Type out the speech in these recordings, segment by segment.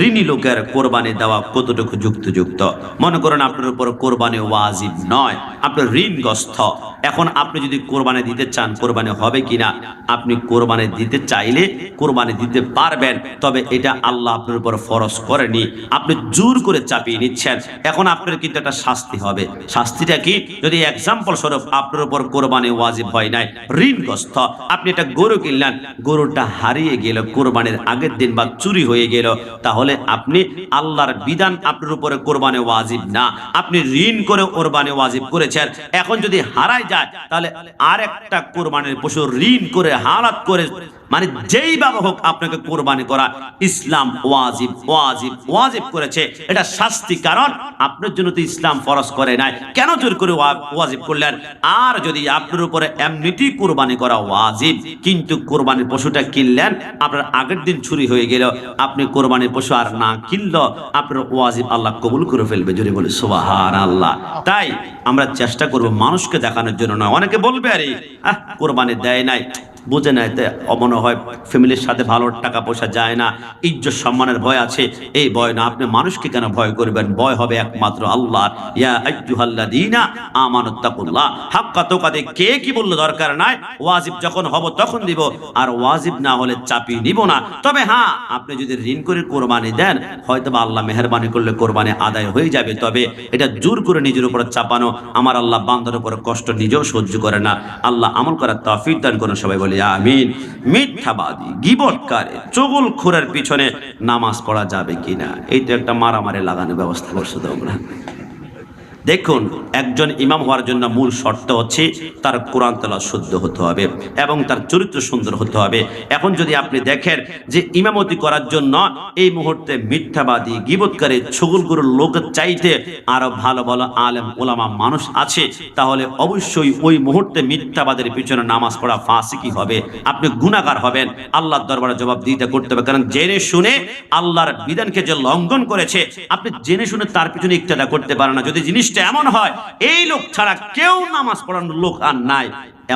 ঋণী লোকের কোরবানি দেওয়া কতটুকু যুক্তিযুক্ত? মনে করেন আপনার উপর কোরবানি ওয়াজিব নয়, আপনার ঋণগ্রস্ত। এখন আপনি যদি কোরবানি দিতে চান, কোরবানি হবে কিনা? আপনি কোরবানি দিতে চাইলে কোরবানি দিতে পারবেন, তবে এটা আল্লাহ আপনার উপর ফরজ করেনি। আপনি জোর করে চাপিয়ে নিচ্ছেন। এখন আপনার কিন্তু একটা শাস্তি হবে। শাস্তিটা কি? যদি এক্সাম্পল স্বরূপ আপনার উপর কোরবানি ওয়াজিব হয় নাই, ঋণগ্রস্ত, আপনি একটা গরু কিনলেন, গরুটা হারিয়ে গেল, কোরবানির আগের দিন বা চুরি হয়ে গেল, তাহলে আপনি আল্লাহর বিধান আপনার উপরে কোরবানি ওয়াজিব না। আপনি ঋণ করে কোরবানি ওয়াজিব করেছেন। এখন যদি হারায় যায়, তাহলে আর একটা কোরবানির পশু ঋণ করে, হালাত করে মানে যেই বাবা হোক আপনাকে কোরবানি করা ইসলাম ওয়াজিব ওয়াজিব ওয়াজিব করেছে। এটা শাস্তি কারণ আপনার জন্য তো ইসলাম ফরজ করে নাই। কেন জোর করে ওয়াজিব করলেন? আর যদি আপনার উপরে এমনিটি কোরবানি করা ওয়াজিব, কিন্তু কোরবানির পশুটা কিনলেন, আপনার আগের দিন চুরি হয়ে গেল, আপনি কোরবানির পশু আর না কিনল আপনার ওয়াজিব আল্লাহ কবুল করে ফেলবে। যদি বলে সোহার আল্লাহ তাই আমরা চেষ্টা করব মানুষকে দেখানোর জন্য নয়। অনেকে বলবে, আরে, আহ, কোরবানি দেয় নাই। বুঝে নেয় তে অমনে হয়, ফ্যামিলির সাথে ভালো টাকা পয়সা যায় না, ইজ্জত সম্মানের ভয় আছে। এই ভয় না, আপনি মানুষকে কেন ভয় করবেন? ভয় হবে একমাত্র আল্লাহ কে কি বলল দরকার নাই? ওয়াজিব যখন হব তখন দিব, আর ওয়াজিব না হলে চাপিয়ে নিব না। তবে হ্যাঁ আপনি যদি ঋণ করে কোরবানি দেন হয়তো আল্লাহ মেহরবানি করলে কোরবানি আদায় হয়ে যাবে। তবে এটা জোর করে নিজের উপর চাপানো, আমার আল্লাহ বান্দার উপর কষ্ট নিজেও সহ্য করে না। আল্লাহ আমল করার তৌফিক দান করুন সবাই বলি আমিন। মিথ্যাবাদী গিবটকারে চগল খোরের পিছনে নামাজ পড়া যাবে কিনা? এই তো একটা মারামারি লাগানোর ব্যবস্থা করছ তোমরা। দেখুন, একজন ইমাম হওয়ার জন্য মূল শর্ত হচ্ছে তার কোরআন তেলা শুদ্ধ হতে হবে এবং তার চরিত্র সুন্দর হতে হবে। এখন যদি আপনি দেখেন যে ইমামতি করার জন্য এই মুহূর্তে মিথ্যাবাদী, গিবৎকারী, ছগুলগুরুর লোক চাইতে আরও ভালো ভালো আলেম, ওলামা মানুষ আছে, তাহলে অবশ্যই ওই মুহূর্তে মিথ্যাবাদের পিছনে নামাজ পড়া ফাঁসিকি হবে। আপনি গুণাগার হবেন। আল্লাহর দরবারে জবাব দিতে করতে হবে। কারণ জেনে শুনে আল্লাহর বিধানকে যে লঙ্ঘন করেছে, আপনি জেনে শুনে তার পিছনে ইকতাদা করতে পারেন না। যদি জিনিসটা এমন হয় এই লোক ছাড়া কেউ নামাজ পড়ানোর লোক আর নাই।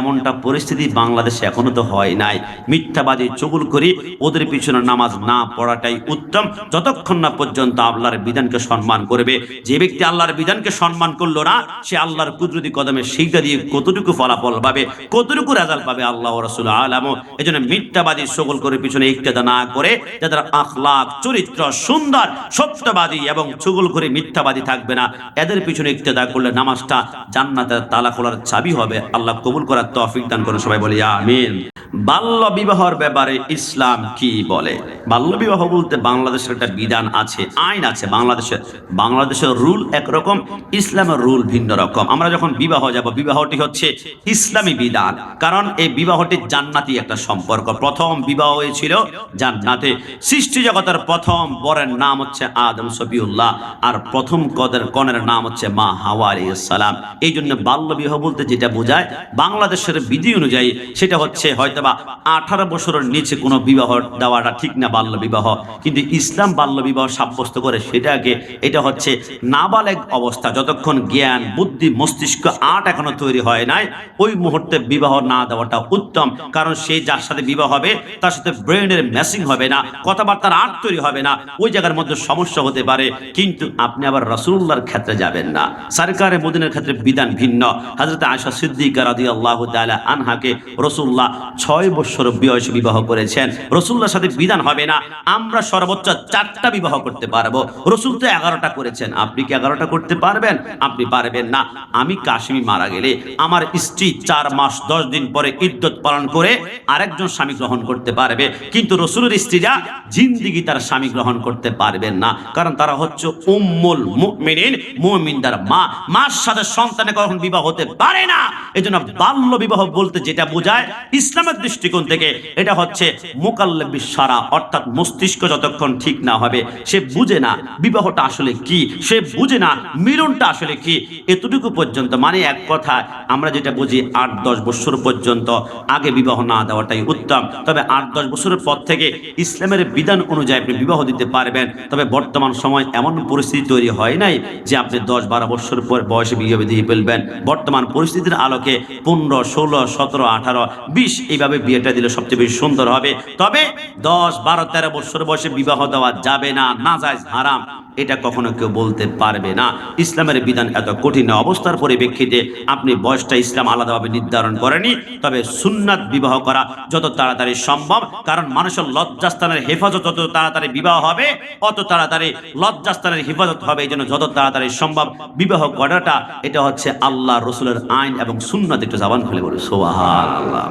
এমনটা পরিস্থিতি বাংলাদেশে এখনও তো হয় নাই। মিথ্যাবাদী চগুল করি, ওদের পিছনে নামাজ না পড়াটাই উত্তম। যতক্ষণ না পর্যন্ত আল্লাহর বিধানকে সম্মান করবে, যে ব্যক্তি আল্লাহর বিধানকে সম্মান করল না, সে আল্লাহর কুদরতি কদমে শিক্ষা দিয়ে কতটুকু ফলাফল পাবে, কতটুকু রেজাল্ট পাবে আল্লাহ রসুল আলামও এই জন্য মিথ্যাবাদী সকল করে পিছনে ইকতেদা না করে, যাদের আখলাক, চরিত্র সুন্দর, সত্যবাদী এবং চুগল করে মিথ্যাবাদী থাকবে না, এদের পিছনে ইকতেদা করলে নামাজটা জান্নাতের তালা খোলার চাবি হবে, আল্লাহ কবুল করার তৌফিক দান করুন সবাই বলি আমিন। বাল্য বিবাহর ব্যাপারে ইসলাম কি বলে? বাল্য বিবাহ বলতে বাংলাদেশের একটা বিধান আছে, আইন আছে। বাংলাদেশের বাংলাদেশের রুল একরকম, ইসলামের রুল ভিন্ন রকম। আমরা যখন বিবাহ যাব, বিবাহটি হচ্ছে ইসলামী বিধান। কারণ এই বিবাহটি জান্নাতি একটা সম্পর্ক। প্রথম বিবাহ হয়েছিল জান্নাতে। সৃষ্টি জগতের প্রথম বরের নাম হচ্ছে আদম সফিউল্লাহ। আর প্রথম কদের কনের নাম হচ্ছে মা হাওয়া সালাম। এই জন্য বাল্য বিবাহ বলতে যেটা বোঝায়, বাংলাদেশের বিধি অনুযায়ী সেটা হচ্ছে হয়তোবা আঠারো বছরের নিচে কোনো বিবাহ দেওয়াটা ঠিক না বাল্য বিবাহ। কিন্তু ইসলাম বাল্য বিবাহ সাব্যস্ত করে সেটাকে এটা হচ্ছে নাবালেগ অবস্থা। যতক্ষণ জ্ঞান, বুদ্ধি, মস্তিষ্ক, আট এখনও তৈরি হয় নাই, ওই মুহূর্তে বিবাহ না দেওয়াটা উত্তম। কারণ সে যার সাথে বিবাহ হবে, তার সাথে ব্রেনের ম্যাসিং হবে না, কথাবার্তার আট তৈরি হবে না, ওই জায়গার মধ্যে সমস্যা হতে পারে। কিন্তু আপনি আবার রসুল্লাহর ক্ষেত্রে যাবেন না। সরকারে মদিনের ক্ষেত্রে বিধান ভিন্ন। হাজরত আয়সা সিদ্দিকা রাদি আল্লাহ আনহাকে রসুল্লাহ ছয় বছর বয়সে বিবাহ করেছেন। রসুল্লাহর সাথে বিধান হবে না, আমরা সর্বোচ্চ চারটা বিবাহ করতে পারব। রসুল তো এগারোটা করেছেন। আপনি কি এগারোটা করতে পারবেন? আপনি পারবেন না। আমি কাশ্মীর মারা গেলে আমার স্ত্রী চার মাস, দশ দিন পরে ইদ্যত পালন করে আরেকজন স্বামী গ্রহণ করতে পারবে। কিন্তু রসুলের স্ত্রীরা জিন্দিগি তার স্বামী গ্রহণ করতে পারবেন না। কারণ তারা হচ্ছে উম্মুল মুমিনিন, মুমিনদার মা। মার সাথে সন্তানে কখন বিবাহ হতে পারে না। এজন্য বাল্য বিবাহ বলতে যেটা বোঝায় ইসলামের দৃষ্টিকোণ থেকে, এটা হচ্ছে মোকাল্লবি সারা, অর্থাৎ মস্তিষ্ক যতক্ষণ ঠিক না হবে, সে বুঝে না বিবাহটা আসলে কি, সে বুঝে না মিলনটা আসলে কি। এতটুকু পর্যন্ত মানে এক কথা, আমরা যেটা বুঝি আট, দশ বছর পর্যন্ত আগে বিবাহ না দেওয়াটাই উত্তম। তবে আট, দশ বছরের পর থেকে ইসলামের বিধান অনুযায়ী আপনি বিবাহ দিতে পারবেন। তবে বর্তমান সময় এমন পরিস্থিতি তৈরি হয় নাই যে আপনি দশ, বারো বছর পর বয়সে বিয়ে দিয়ে ফেলবেন। বর্তমান পরিস্থিতির আলোকে পনেরো, ষোলো, সতেরো, আঠারো, বিশ এইভাবে বিয়েটা দিলে সবচেয়ে বেশি সুন্দর হবে। তবে দশ, বারো তেরো বছর বয়সে বিবাহ দেওয়া যাবে না না যায় হারাম। এটা কখনো কেউ বলতে পারবে না। ইসলামের বিধান এত কঠিন অবস্থার পরিপ্রেক্ষিতে আপনি বয়সটা ইসলাম আলাদাভাবে নির্ধারণ করেনি, তবে সুন্নাত বিবাহ করা যত তাড়াতাড়ি সম্ভব, কারণ মানুষের লজ্জাস্থানের হেফাজত যত তাড়াতাড়ি বিবাহ হবে, অত তাড়াতাড়ি লজ্জাস্থানের হেফাজত হবে, এই জন্য যত তাড়াতাড়ি সম্ভব বিবাহ করাটা, এটা হচ্ছে আল্লাহ রসুলের আইন এবং সুন্নাত। একটু জবান খুলে বলে সোহান আল্লাহ